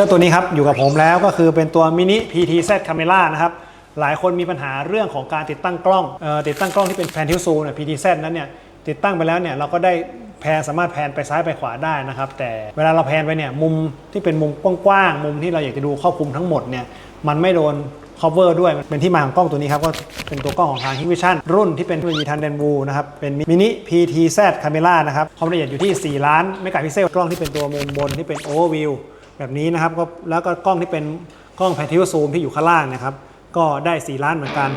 จ้าตัวนี้ครับอยู่กับผมแล้วก็คือเป็นตัวมินิ PTZ Camera นะครับหลายคนมีปัญหาเรื่องของการติดตั้งกล้องออติดตั้งกล้องที่เป็นแพนทิวซูเนี่ย PTZ นั้นเนี่ยติดตั้งไปแล้วเนี่ยเราก็ได้แพนสามารถแพนไปซ้ายไปขวาได้นะครับ แต่เวลาเราแพนไปเนี่ยมุมที่เป็นมุมกว้างๆมุมที่เราอยากจะดูครอบคลุมทั้งหมดเนี่ยมันไม่โดน cover ด้วยเป็นที่มาของกล้องตัวนี้ครับ ก็เป็นตัวกล้องของทาง Hikvision รุ่นที่เป็นเทคโนโลยีทันเดนวูนะครับ เป็นมินิ PTZ Camera นะครับ ความละเอียดอยู่ที่ 4 ล้านเมกะพิกเซล กล้องที่เป็นตัวมุมบนที่เป็น Overview แบบนี้นะครับก็แล้วก็กล้องที่เป็นกล้องแพทิวซูมที่อยู่ข้างล่างนะครับ ก็ได้ 4 ล้านเหมือนกัน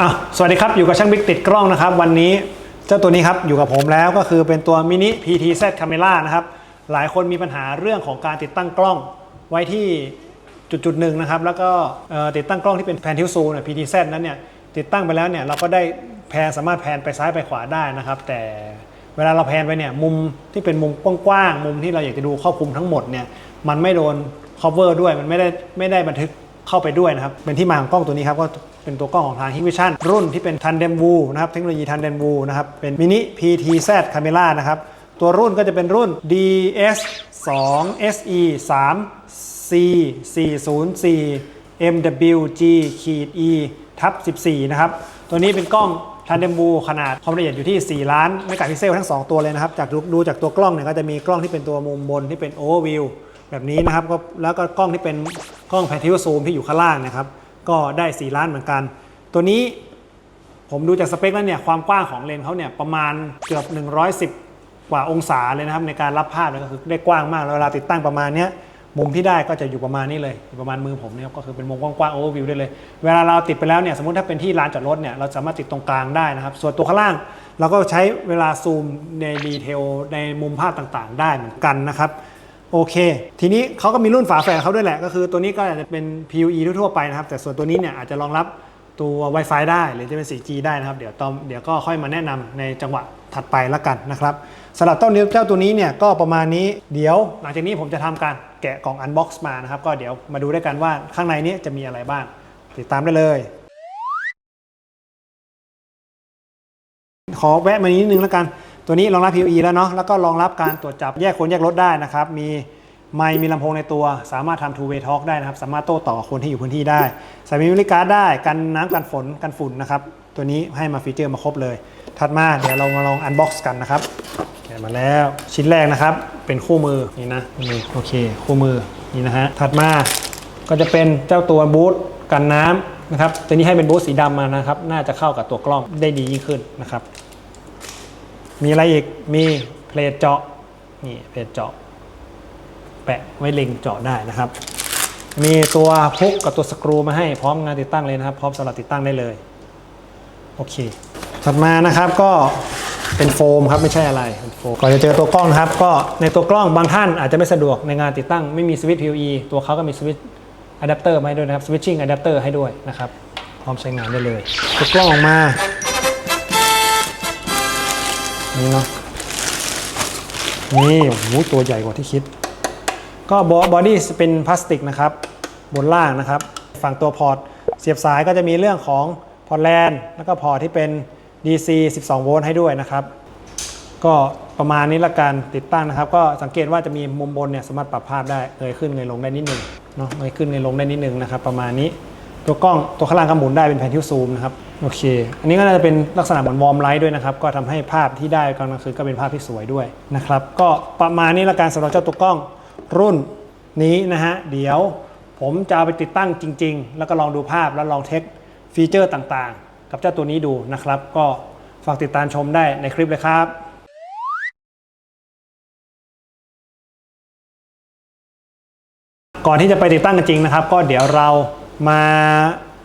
อะสวัสดีครับ อยู่กับช่างบิ๊กติดกล้องนะครับ วันนี้เจ้าตัวนี้ครับ อยู่กับผมแล้วก็คือเป็นตัวมินิ PTZ Camera นะครับ หลายคนมีปัญหาเรื่องของการติดตั้งกล้องไว้ที่จุดจุดๆหนึ่งนะครับ แล้วก็ติดตั้งกล้องที่เป็นแพนทิวซูเนี่ย PTZ นั้นเนี่ยติดตั้งไปแล้วเนี่ยเราก็ได้แพนสามารถแพนไปซ้ายไปขวาได้นะครับ แต่เวลาเราแพนไปเนี่ยมุมที่เป็นมุมกว้างๆมุมที่เราอยากจะดูครอบคลุมทั้งหมดเนี่ยมันไม่โดน cover ด้วยมันไม่ได้ไม่ได้บันทึก เข้าไปด้วยนะครับ เป็นที่มาของกล้องตัวนี้ครับก็เป็นตัวกล้องของทาง Hikvision รุ่นที่เป็น Tandem Vu นะครับ เทคโนโลยี Tandem Vu นะครับ เป็นมินิ PTZ Camera นะครับ ตัวรุ่นก็จะเป็นรุ่น DS 2 SE 3 C 4 0 4 MWG E ทับ14 นะครับ ตัวนี้เป็นกล้อง Tandem View ขนาดความละเอียดอยู่ที่ 4 ล้านเมกะพิกเซลทั้ง 2 ตัวเลยนะครับ จากดูดูจากตัวกล้องเนี่ยก็จะมีกล้องที่เป็นตัวมุมบนที่เป็น Overview แบบนี้นะครับก็แล้วก็กล้องที่เป็นกล้องแพนทิวซูมที่อยู่ข้างล่างนะครับ ก็ได้ 4 ล้านเหมือนกัน ตัวนี้ผมดูจากสเปคแล้วเนี่ยความกว้างของเลนเขาเนี่ยประมาณเกือบ 110 กว่าองศาเลยนะครับ ในการรับภาพก็คือได้กว้างมากแล้วเวลาติดตั้งประมาณเนี้ยมุมที่ได้ก็จะอยู่ประมาณนี้เลยอยู่ประมาณมือผมเนี่ยก็คือเป็นมุมกว้างๆโอเวอร์วิวได้เลย เวลาเราติดไปแล้วเนี่ยสมมติถ้าเป็นที่ลานจอดรถเนี่ยเราสามารถติดตรงกลางได้นะครับ ส่วนตัวข้างล่างเราก็ใช้เวลาซูมในดีเทลในมุมภาพต่างๆ ได้เหมือนกันนะครับ โอเค ทีนี้เขาก็มีรุ่นฝาแฝดเขาด้วยแหละ ก็คือตัวนี้ก็อาจจะเป็น PUE ทั่วๆไปนะครับ แต่ส่วนตัวนี้เนี่ยอาจจะรองรับตัว Wi-Fi ได้หรือจะเป็น 4G ได้นะครับ เดี๋ยวตอนเดี๋ยวก็ค่อยมาแนะนำในจังหวะถัดไปละกันนะครับสำหรับต้นนี้เจ้าตัวนี้เนี่ยก็ประมาณนี้เดี๋ยว หลังจากนี้ผมจะทำการแกะกล่อง Unbox มานะครับ ก็เดี๋ยวมาดูด้วยกันว่าข้างในนี้จะมีอะไรบ้าง ติดตามได้เลย ขอแวะมานิดนึงแล้วกัน ตัวนี้รองรับ POE แล้วเนาะแล้วก็รองรับการตรวจจับแยกคนแยกรถได้นะครับ มีไมค์มีลำโพงในตัวสามารถทำ two way talk ได้นะครับ สามารถโต้ตอบคนที่อยู่พื้นที่ได้ใส่มีมิลิการ์ดได้กันน้ำกันฝนกันฝุ่นนะครับ ตัวนี้ให้มาฟีเจอร์มาครบเลย ถัดมาเดี๋ยวเรามาลองอันบ็อกซ์กันนะครับแกะมาแล้วชิ้นแรกนะครับ เป็นคู่มือนี่นะนี่โอเค คู่มือนี่นะฮะถัดมาก็จะเป็นเจ้าตัวบูทกันน้ำนะครับตัวนี้ให้เป็นบูทสีดำมานะครับ น่าจะเข้ากับตัวกล้องได้ดียิ่งขึ้นนะครับ มีอะไรอีก มีเพลทเจาะ นี่เพลทเจาะ แปะไว้เล็งเจาะได้นะครับ มีตัวพุกกับตัวสกรูมาให้พร้อมงานติดตั้งเลยนะครับ พร้อมสำหรับติดตั้งได้เลย โอเค ถัดมานะครับก็เป็นโฟมครับไม่ใช่อะไรโฟมก่อนจะเจอตัวกล้องนะครับ ก็ในตัวกล้องบางท่านอาจจะไม่สะดวกในงานติดตั้งไม่มีสวิตช์ PoE ตัวเขาก็มีสวิตช์อะแดปเตอร์มาให้ด้วยนะครับสวิตชิ่งอะแดปเตอร์ให้ด้วยนะครับ พร้อมใช้งานได้เลยตัวกล้องออกมา นี่เนาะนี่โอ้โหตัวใหญ่กว่าที่คิด ก็บอดี้เป็นพลาสติกนะครับ บนล่างนะครับ ฝั่งตัวพอร์ตเสียบสายก็จะมีเรื่องของพอร์ตแลนแล้วก็พอร์ตที่เป็น DC 12 โวลต์ให้ด้วยนะครับ ก็ประมาณนี้ละกันติดตั้งนะครับ ก็สังเกตว่าจะมีมุมบนเนี่ยสามารถปรับภาพได้เงยขึ้นเงยลงได้นิดนึงเนาะเงยขึ้นเงยลงได้นิดนึงนะครับ ประมาณนี้ ตัวกล้องตัวข้างล่างก็หมุนได้เป็นแผนที่ซูมนะครับโอเค อันนี้ก็น่าจะเป็นลักษณะเหมือนวอร์มไลท์ด้วยนะครับ ก็ทำให้ภาพที่ได้กลางคืนก็เป็นภาพที่สวยด้วยนะครับ ก็ประมาณนี้ละกันสำหรับเจ้าตัวกล้องรุ่นนี้นะฮะ เดี๋ยวผมจะเอาไปติดตั้งจริง ๆ แล้วก็ลองดูภาพแล้วลองเทคฟีเจอร์ต่างๆ กับเจ้าตัวนี้ดูนะครับ ก็ฝากติดตามชมได้ในคลิปเลยครับก่อนที่จะไปติดตั้งจริงนะครับ ก็เดี๋ยวเรา มา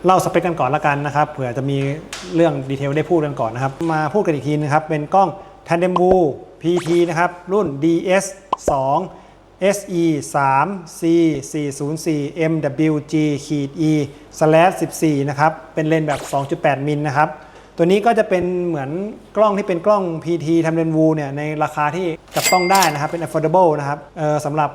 เล่าสเปคกันก่อนละกันนะครับเผื่อจะมีเรื่องดีเทลได้พูดกันก่อนนะครับ มาพูดกันอีกทีนะครับ เป็นกล้อง Tandem v u PT นะครับ รุ่น DS 2 SE 3 C 404 MWG E 14นะครับ เป็นเลนส์แบบ 2.8 มิลนะครับ ตัวนี้ก็จะเป็นเหมือนกล้องที่เป็นกล้อง PT ทำเลนวูเนี่ยในราคาที่จับต้องได้นะครับเป็น affordable นะครับสำหรับ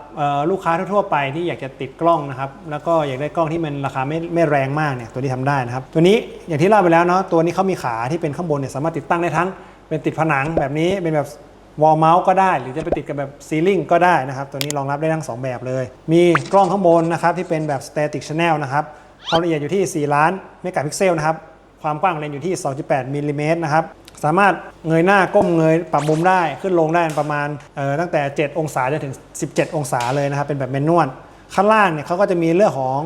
ลูกค้าทั่วๆไปที่อยากจะติดกล้องนะครับแล้วก็อยากได้กล้องที่มันราคาไม่ไม่แรงมากเนี่ยตัวนี้ทำได้นะครับ ตัวนี้อย่างที่เล่าไปแล้วเนาะตัวนี้เขามีขาที่เป็นข้างบนเนี่ยสามารถติดตั้งได้ทั้ง เป็นติดผนังแบบนี้เป็นแบบวอลเมาส์ก็ได้ หรือจะไปติดกับแบบซีลิงก็ได้นะครับตัวนี้รองรับได้ทั้ง 2 แบบเลย มีกล้องข้างบนนะครับที่เป็นแบบ static channel นะครับความละเอียดอยู่ที่ 4 ล้านเมกะพิกเซลนะครับ ความกว้างของเลนอยู่ที่ 2.8มิลลิเมตรนะครับสามารถเงยหน้าก้มเงยปรับมุมได้ขึ้นลงได้ประมาณตั้งแต่ 7 องศาจนถึง 17 องศาเลยนะครับ เป็นแบบแมนนวลข้างล่างเนี่ยเขาก็จะมีเรื่องของ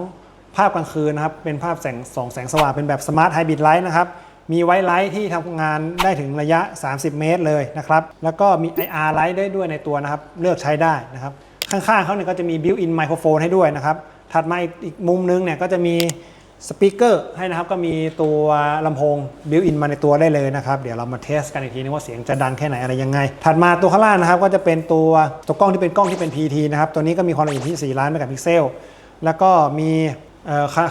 ภาพกลางคืนนะครับ เป็นภาพแสงสองแสงสว่างเป็นแบบสมาร์ทไฮบริดไลท์นะครับ มีไวท์ไลท์ที่ทำงานได้ถึงระยะ 30 เมตรเลยนะครับ แล้วก็มี IR ไลท์ได้ด้วยในตัวนะครับ เลือกใช้ได้นะครับ ข้างๆเขาเนี่ยก็จะมี built-in ไมโครโฟนให้ด้วยนะครับ ถัดมาอีกอีกมุมนึงเนี่ยก็จะมี สปีกเกอร์ให้นะครับก็มีตัวลำโพง built-in มาในตัวได้เลยนะครับ เดี๋ยวเรามาเทสกันอีกทีนึงว่าเสียงจะดังแค่ไหนอะไรยังไง ถัดมาตัวข้างล่างนะครับ ก็จะเป็นตัวตัวกล้องที่เป็นกล้องที่เป็น PT นะครับ ตัวนี้ก็มีความละเอียดที่ 4 ล้านเมกะพิกเซล แล้วก็มี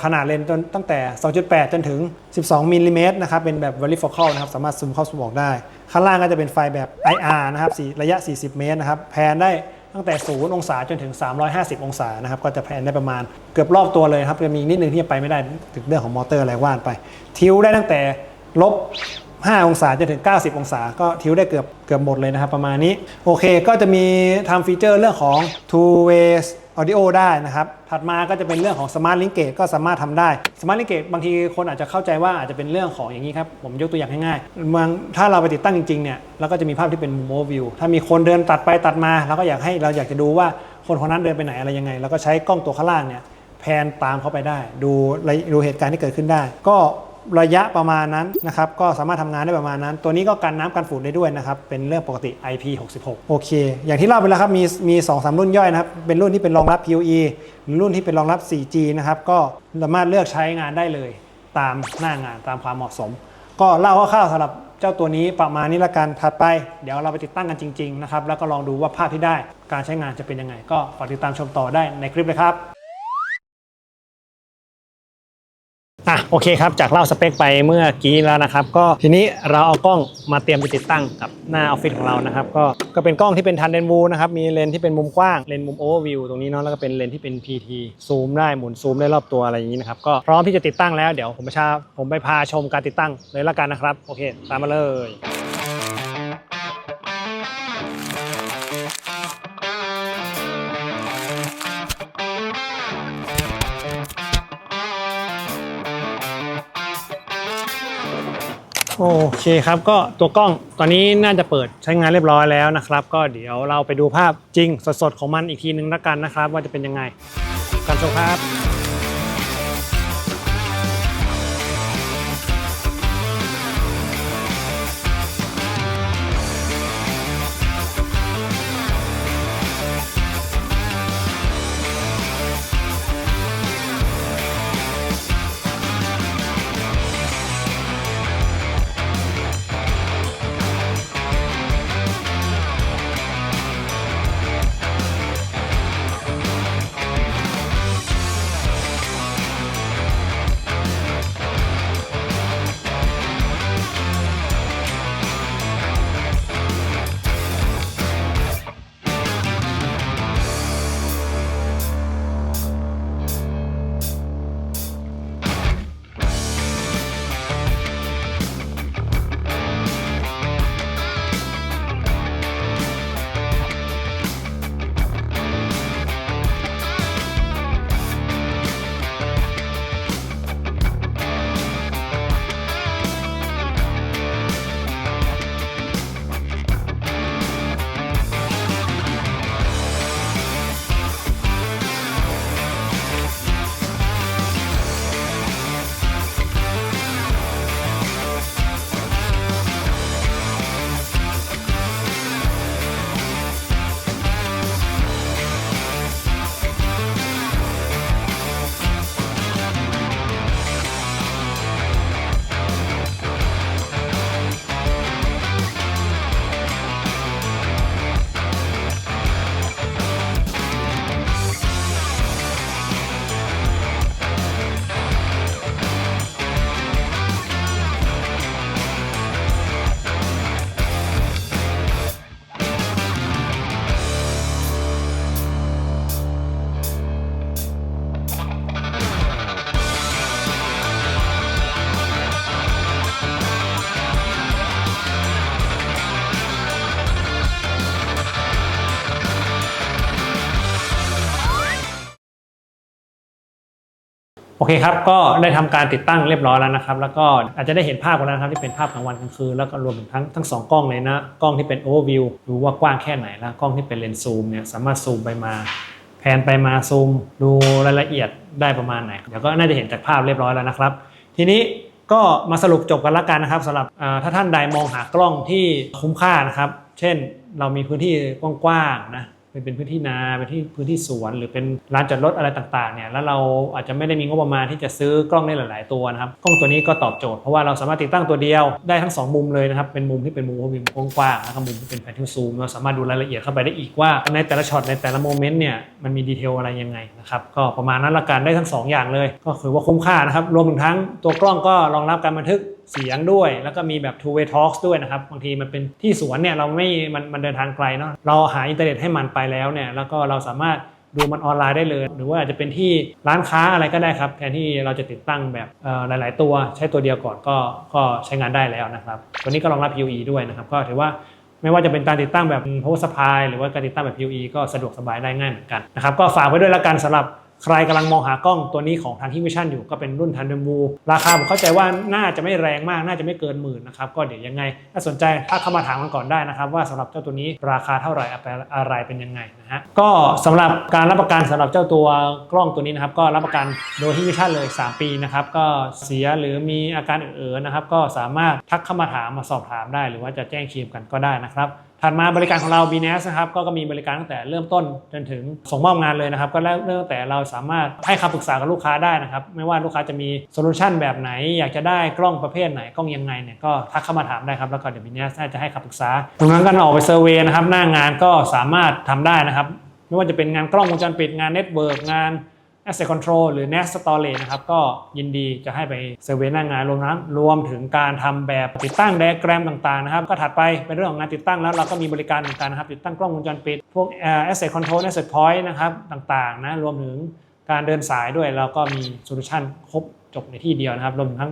ขนาดเลนส์จนตั้งแต่ 2.8 จนถึง 12 มิลลิเมตรนะครับ เป็นแบบ varifocal นะครับ สามารถซูมเข้าซูมออกได้ ข้างล่างก็จะเป็นไฟแบบ IR นะครับสี่ระยะ 40 เมตรนะครับ แพนได้ ตั้งแต่ 0 องศาจนถึง 350 องศานะครับก็จะแพนได้ประมาณเกือบรอบตัวเลยครับจะมีนิดนึงที่ไปไม่ได้ถึงเรื่องของมอเตอร์อะไรว่านไป ทิวได้ตั้งแต่ลบ5 องศาจนถึง 90 องศา ก็ทิวได้เกือบเกือบหมดเลยนะครับประมาณนี้ โอเคก็จะมีทำฟีเจอร์เรื่องของ two way audio ได้นะครับ ถัดมาก็จะเป็นเรื่องของ smart link gate ก็สามารถทำได้ smart link gate บางทีคนอาจจะเข้าใจว่าอาจจะเป็นเรื่องของอย่างนี้ครับ ผมยกตัวอย่างง่ายๆบางถ้าเราไปติดตั้งจริงๆเนี่ยเราก็จะมีภาพที่เป็น mumo view ถ้ามีคนเดินตัดไปตัดมาเราก็อยากให้เราอยากจะดูว่าคนคนนั้นเดินไปไหนอะไรยังไงแล้วก็ใช้กล้องตัวข้างล่างเนี่ยแพนตามเข้าไปได้ ดูดูเหตุการณ์ที่เกิดขึ้นได้ ก็ ระยะประมาณนั้นนะครับก็สามารถทำงานได้ประมาณนั้น ตัวนี้ก็กันน้ำกันฝุ่นได้ด้วยนะครับเป็นเรื่องปกติ IP66 โอเค อย่างที่เล่าไปแล้วครับมีมี2องสารุ่นย่อยนะครับเป็นรุ่นที่เป็นรองรับ PoE หรือรุ่นที่เป็นรองรับ 4G นะครับก็สามารถเลือกใช้งานได้เลยตามหน้างานตามความเหมาะสม ก็เล่าคร่าวๆสำหรับเจ้าตัวนี้ประมาณนี้ละกันถัดไป เดี๋ยวเราไปติดตั้งกันจริง ๆ นะครับ แล้วก็ลองดูว่าภาพที่ได้การใช้งานจะเป็นยังไง ก็ฝากติดตามชมต่อได้ในคลิปเลยครับ อะโอเคครับจากเล่าสเปคไปเมื่อกี้แล้วนะครับ ก็ทีนี้เราเอากล้องมาเตรียมไปติดตั้งกับหน้าออฟฟิศของเรานะครับ ก็ก็เป็นกล้องที่เป็นทันเดนวูนะครับมีเลนส์ที่เป็นมุมกว้างเลนส์มุมโอเวอร์วิวตรงนี้เนาะแล้วก็เป็นเลนส์ที่เป็น PT ซูมได้หมุนซูมได้รอบตัวอะไรอย่างนี้นะครับก็พร้อมที่จะติดตั้งแล้วเดี๋ยวผมไปชาผมไปพาชมการติดตั้งเลยละกันนะครับโอเค ตามมาเลย โอเคครับก็ตัวกล้องตอนนี้น่าจะเปิดใช้งานเรียบร้อยแล้วนะครับ ก็เดี๋ยวเราไปดูภาพจริงสดๆของมันอีกทีนึงแล้วกันนะครับ ว่าจะเป็นยังไงการชมครับ เคครับก็ได้ทำการติดตั้งเรียบร้อยแล้วนะครับ แล้วก็อาจจะได้เห็นภาพกันแล้วนะครับที่เป็นภาพกลางวันกลางคืนแล้วก็รวมถึงทั้งทั้งสองกล้องเลยนะ กล้องที่เป็น overview ดูว่ากว้างแค่ไหนแล้วกล้องที่เป็นเลนส์ซูมเนี่ยสามารถซูมไปมาแพนไปมาซูม ดูรายละเอียดได้ประมาณไหนเดี๋ยวก็น่าจะเห็นจากภาพเรียบร้อยแล้วนะครับ ทีนี้ก็มาสรุปจบกันละกันนะครับสำหรับถ้าท่านใดมองหากล้องที่คุ้มค่านะครับ เช่นเรามีพื้นที่กว้างๆนะ เป็นเป็นพื้นที่นาเป็นที่พื้นที่สวน หรือเป็นลานจอดรถอะไรต่างๆเนี่ยแล้วเราอาจจะไม่ได้มีงบประมาณที่จะซื้อกล้องได้หลาย ๆ ตัวนะครับกล้องตัวนี้ก็ตอบโจทย์เพราะว่าเราสามารถติดตั้งตัวเดียวได้ทั้งสองมุมเลยนะครับเป็นมุมที่เป็นมุมมุมกว้างๆแล้วก็มุมที่เป็นแผนที่ซูมเราสามารถดูรายละเอียดเข้าไปได้อีกว่าในแต่ละช็อตในแต่ละโมเมนต์เนี่ยมันมีดีเทลอะไรยังไงนะครับก็ประมาณนั้นละกันได้ทั้งสองอย่างเลย ก็คือว่าคุ้มค่านะครับรวมถึงทั้งตัวกล้องก็รองรับการบันทึก เสียงด้วย แล้วก็มีแบบ two way talks ด้วยนะครับ บางทีมันเป็นที่สวนเนี่ยเราไม่มันมันเดินทางไกลเนาะเราหาอินเทอร์เน็ตให้มันไปแล้วเนี่ยแล้วก็เราสามารถดูมันออนไลน์ได้เลย หรือว่าอาจจะเป็นที่ร้านค้าอะไรก็ได้ครับแทนที่เราจะติดตั้งแบบหลาย ๆ ตัวใช้ตัวเดียวก่อนก็ก็ใช้งานได้แล้วนะครับตัวนี้ก็รองรับ PoE ด้วยนะครับ ก็ถือว่าไม่ว่าจะเป็นการติดตั้งแบบ power supply หรือว่าการติดตั้งแบบ PoE ก็สะดวกสบายได้ง่ายเหมือนกันนะครับก็ฝากไว้ด้วยละกันสำหรับ ใครกำลังมองหากล้องตัวนี้ของทางทีวิชั่นอยู่ก็เป็นรุ่นทันเดมูราคาผมเข้าใจว่าน่าจะไม่แรงมากน่าจะไม่เกินหมื่นนะครับก็เดี๋ยวยังไง ถ้าสนใจถ้าเข้ามาถามกันก่อนได้นะครับ ว่าสำหรับเจ้าตัวนี้ราคาเท่าไหร่อะไรเป็นยังไงนะฮะก็สำหรับการรับประกันสำหรับเจ้าตัวกล้องตัวนี้นะครับก็รับประกันโดยทีวิชั่นเลย 3 ปีนะครับก็เสียหรือมีอาการเอ่อๆนะครับก็สามารถทักเข้ามาถามมาสอบถามได้ หรือว่าจะแจ้งเคลมกันก็ได้นะครับ ถัดมาบริการของเรา b n s นะครับก็มีบริการตั้งแต่เริ่มต้นจนถึงส่งมอบงานเลยนะครับก็เริ่มตั้งแต่เราสามารถให้คำปรึกษากับลูกค้าได้นะครับไม่ว่าลูกค้าจะมีโซลูชันแบบไหน อยากจะได้กล้องประเภทไหนกล้องยังไงเนี่ยก็ทักเข้ามาถามได้ครับแล้วก็เดี๋ยว b n s น่าจะให้คำปรึกษาตรงนั้นก็ออกไปเซอร์เวยนะครับหน้างานก็สามารถทำได้นะครับไม่ว่าจะเป็นงานกล้องวงจรปิดงานเน็ตเวิร์กงาน Asset Control หรือ Nest Storage นะครับก็ยินดีจะให้ไปเซอร์เวยหน้างานรวมทั้งรวมถึงการทำแบบติดตั้งไดอะแกรมต่างๆนะครับก็ถัดไปเป็นเรื่องของงานติดตั้งแล้วเราก็มีบริการต่างๆนะครับติดตั้งกล้องวงจรปิด พวก Asset Control Asset Point นะครับต่างๆนะรวมถึงการเดินสายด้วยเราก็มีโซลูชันครบจบในที่เดียวนะครับรวมทั้ง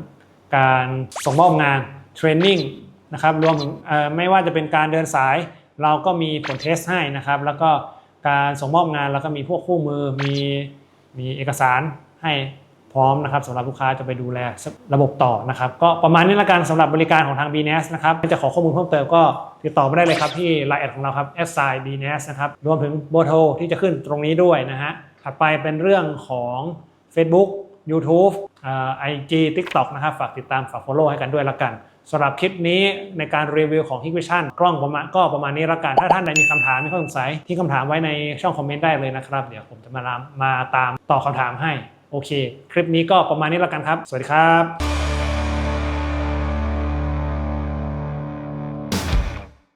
การส่งมอบงานเทรนนิ่งนะครับรวมถึงไม่ว่าจะเป็นการเดินสาย เราก็มีผลเทสให้นะครับ แล้วก็การส่งมอบงานเราก็มีพวกคู่มือมี มีเอกสารให้พร้อมนะครับสำหรับลูกค้าจะไปดูแลระบบต่อนะครับ ก็ประมาณนี้ละกันสำหรับบริการของทาง BNS นะครับถ้าจะขอข้อมูลเพิ่มเติมก็ติดต่อมาได้เลยครับที่ Line แอดของเราครับ s i BNS นะครับรวมถึงเบอร์โทรที่จะขึ้นตรงนี้ด้วยนะฮะถัดไปเป็นเรื่องของ Facebook YouTube ไอจีทิกต็อกนะครับ ฝากติดตามฝาก Follow ให้กันด้วยละกัน สำหรับคลิปนี้ในการรีวิวของ Hikvision กล้องประมาณก็ประมาณนี้ละกัน ถ้าท่านใดมีคำถามมีข้อสงสัยที่คำถามไว้ในช่องคอมเมนต์ได้เลยนะครับ เดี๋ยวผมจะมามาตามตอบคำถามให้ โอเค คลิปนี้ก็ประมาณนี้ละกันครับ สวัสดีครับ